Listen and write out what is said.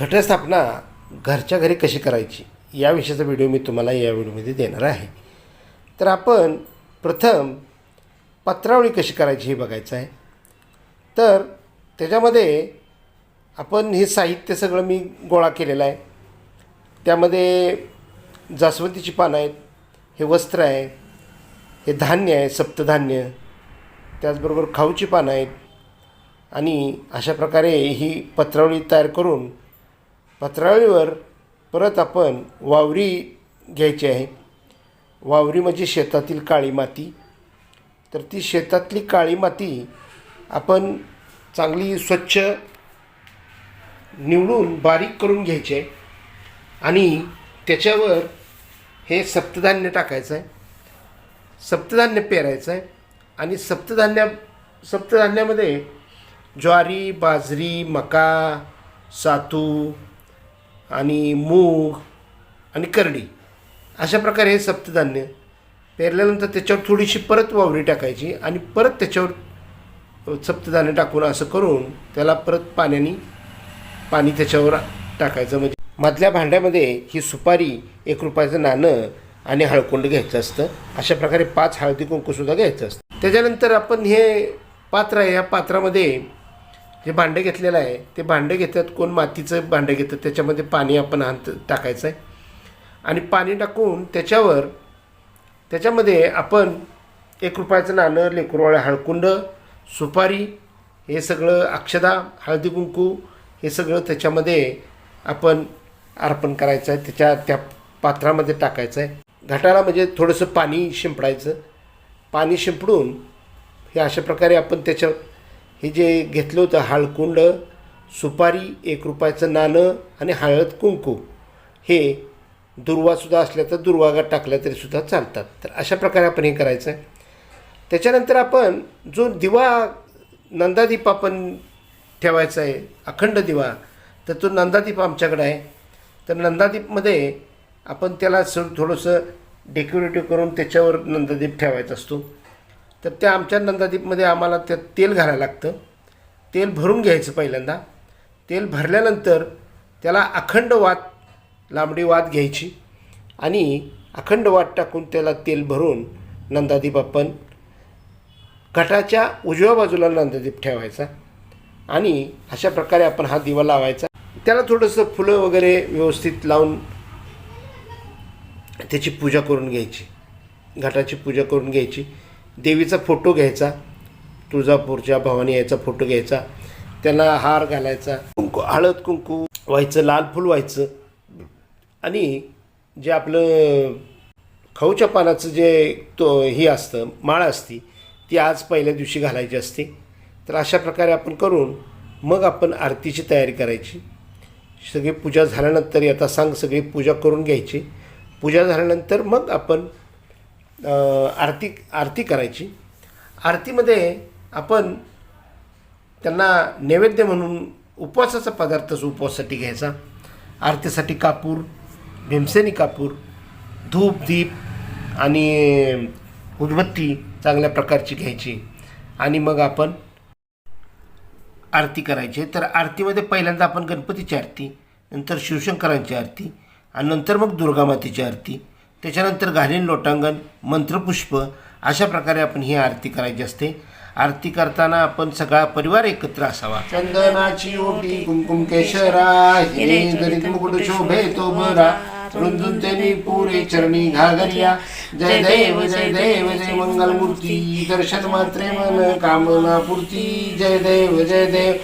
घटस्थापना घरच्या घरी कशी करायची याविषयीचा व्हिडिओ मी तुम्हाला या व्हिडिओमध्ये देणार आहे. तर आपण प्रथम पत्रावळी कशी करायची हे बघायचं आहे. तर त्याच्यामध्ये आपण हे साहित्य सगळं मी गोळा केलेलं आहे. त्यामध्ये जास्वंदीची पानं आहेत हे वस्त्र आहे हे धान्य आहे सप्तधान्य त्याचबरोबर खाऊची पानं आहेत आणि अशा प्रकारे ही पत्रावळी तयार करून पत्रावळीवर परत आपण वावरी घ्यायची आहे. वावरी म्हणजे शेतातील काळी माती. तर ती शेतातली काळी माती आपण चांगली स्वच्छ निवडून बारीक करून घ्यायची आहे. आणि त्याच्यावर हे सप्तधान्य टाकायचं आहे. सप्तधान्य पेरायचं आहे. आणि सप्तधान्या सप्तधान्यामध्ये ज्वारी बाजरी मका सातू आणि मूग आणि करडी. अशा प्रकारे हे सप्तधान्य पेरल्यानंतर त्याच्यावर थोडीशी परत वावरी टाकायची आणि परत त्याच्यावर सप्तधान्य टाकून असं करून त्याला परत पाण्याने पाणी त्याच्यावर टाकायचं. म्हणजे मधल्या भांड्यामध्ये ही सुपारी एक रुपयाचं नाणं आणि हळकुंड घ्यायचं असतं. अशा प्रकारे पाच हळदी कुंकूसुद्धा घ्यायचं असतं. त्याच्यानंतर आपण हे पात्र आहे. या पात्रामध्ये जे भांडं घेतलेलं आहे. ते भांडं घेतात कोण मातीचं भांडं घेतं त्याच्यामध्ये पाणी आपण हात टाकायचं आहे आणि पाणी टाकून त्याच्यावर त्याच्यामध्ये आपण एक रुपयाचं नाणं लेकरवाळं हळकुंड सुपारी हे सगळं अक्षदा हळदी कुंकू हे सगळं त्याच्यामध्ये आपण अर्पण करायचं आहे त्याच्या त्या पात्रामध्ये टाकायचं आहे घाटाला म्हणजे थोडंसं पाणी शिंपडायचं. पाणी शिंपडून हे अशा प्रकारे आपण त्याच्या हे जे घेतलं होतं हाळकुंड सुपारी एक रुपयाचं नाणं आणि हळद कुंकू हे दुर्वासुद्धा असल्या तर दुर्वागात टाकल्या तरीसुद्धा चालतात. तर अशा प्रकारे आपण हे करायचं आहे त्याच्यानंतर आपण जो दिवा नंदादीप आपण ठेवायचा आहे अखंड दिवा तर तो नंदादीप आमच्याकडे आहे. तर नंदादीपमध्ये आपण त्याला स थोडंसं डेकोरेटिव्ह करून त्याच्यावर नंदादीप ठेवायचा असतो. तर त्या आमच्या नंदादीपमध्ये आम्हाला त्यात तेल घालायला लागतं. तेल भरून घ्यायचं पहिल्यांदा. तेल भरल्यानंतर त्याला अखंड वात लांबडी वात घ्यायची आणि अखंड वात टाकून त्याला तेल भरून नंदादीप आपण घटाच्या उजव्या बाजूला नंदादीप ठेवायचा आणि अशा प्रकारे आपण हा दिवा लावायचा. त्याला थोडंसं फुलं वगैरे व्यवस्थित लावून त्याची पूजा करून घ्यायची. घटाची पूजा करून घ्यायची. देवीचा फोटो घ्यायचा तुळजापूरच्या भवानी याचा फोटो घ्यायचा त्यांना हार घालायचा. कुंकू हळद कुंकू. व्हायचं लाल फूल व्हायचं. आणि जे आपलं खाऊच्या पानाचं जे तो ही असतं माळ असती ती आज पहिल्या दिवशी घालायची असते. तर अशा प्रकारे आपण करून मग आपण आरतीची तयारी करायची. सगळी पूजा झाल्यानंतर आता सांग सगळी पूजा करून घ्यायची. पूजा झाल्यानंतर मग आपण आरती आरती करायची. आरतीमध्ये आपण त्यांना नैवेद्य म्हणून उपवासाचा पदार्थच उपवासासाठी घ्यायचा. आरतीसाठी कापूर भीमसेनी कापूर धूप दीप आणि उदबत्ती चांगल्या प्रकारची घ्यायची. आणि मग आपण आरती करायची. तर आरतीमध्ये पहिल्यांदा आपण गणपतीची आरती नंतर शिवशंकरांची आरती आणि नंतर मग दुर्गामातेची आरती. त्याच्यानंतर घालीन लोटांगण मंत्रपुष्प अशा प्रकारे आपण ही आरती करायची असते. आरती करताना आपण सगळा परिवार एकत्र असावा. चंदनाची ओटी कुंकुम केशरा हिरे मुकुट शोभे तो बरा रुंदून त्यांनी पुरे चरणी घागरिया. जय देव जय देव जय मंगलमूर्ती. दर्शन मात्रे मन कामना पूर्ती जय देव जय देव.